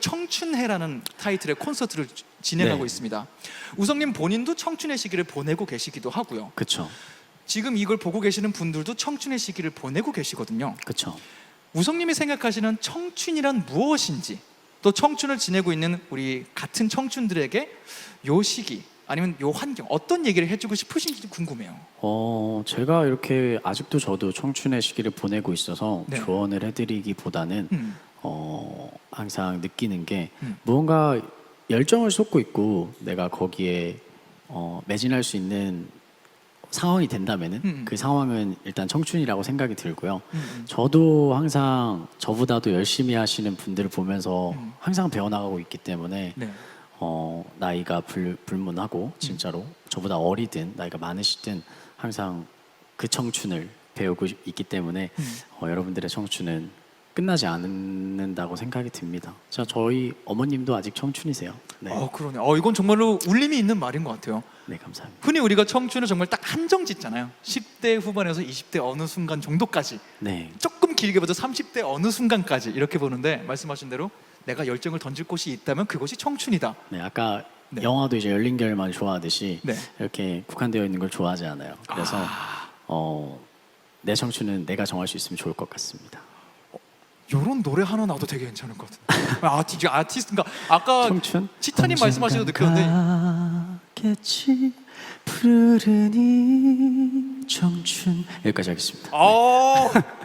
청춘해라는 타이틀의 콘서트를 지- 진행하고 네. 있습니다. 우성님 본인도 청춘의 시기를 보내고 계시기도 하고요. 그쵸, 지금 이걸 보고 계시는 분들도 청춘의 시기를 보내고 계시거든요. 그쵸. 우성님이 생각하시는 청춘이란 무엇인지 또 청춘을 지내고 있는 우리 같은 청춘들에게 요 시기 아니면 요 환경 어떤 얘기를 해주고 싶으신지 궁금해요. 어, 제가 이렇게 아직도 저도 청춘의 시기를 보내고 있어서 네. 조언을 해드리기보다는 음. 어, 항상 느끼는 게 음. 무언가 열정을 쏟고 있고 내가 거기에 어, 매진할 수 있는 상황이 된다면은 음. 그 상황은 일단 청춘이라고 생각이 들고요. 음. 저도 항상 저보다도 열심히 하시는 분들을 보면서 음. 항상 배워나가고 있기 때문에 네. 어, 나이가 불, 불문하고 진짜로 저보다 어리든 나이가 많으시든 항상 그 청춘을 배우고 있기 때문에 음. 어, 여러분들의 청춘은 끝나지 않는다고 생각이 듭니다. 자, 저희 어머님도 아직 청춘이세요. 네, 어 그러네. 어 이건 정말로 울림이 있는 말인 것 같아요. 네 감사합니다. 흔히 우리가 청춘을 정말 딱 한정 짓잖아요. 10대 후반에서 20대 어느 순간 정도까지 네, 조금 길게 봐도 30대 어느 순간까지 이렇게 보는데 말씀하신 대로 내가 열정을 던질 곳이 있다면 그것이 청춘이다. 네 아까 네. 영화도 이제 열린 결만 좋아하듯이 네. 이렇게 국한되어 있는 걸 좋아하지 않아요. 그래서 아. 어, 내 청춘은 내가 정할 수 있으면 좋을 것 같습니다. 요런 노래 하나 나도 되게 괜찮을 것 같은데. 아티 아티스트인가? 아까 청춘? 치타님 말씀하시고 느꼈는데 겠지 푸르니 청춘 여기까지 하겠습니다. 어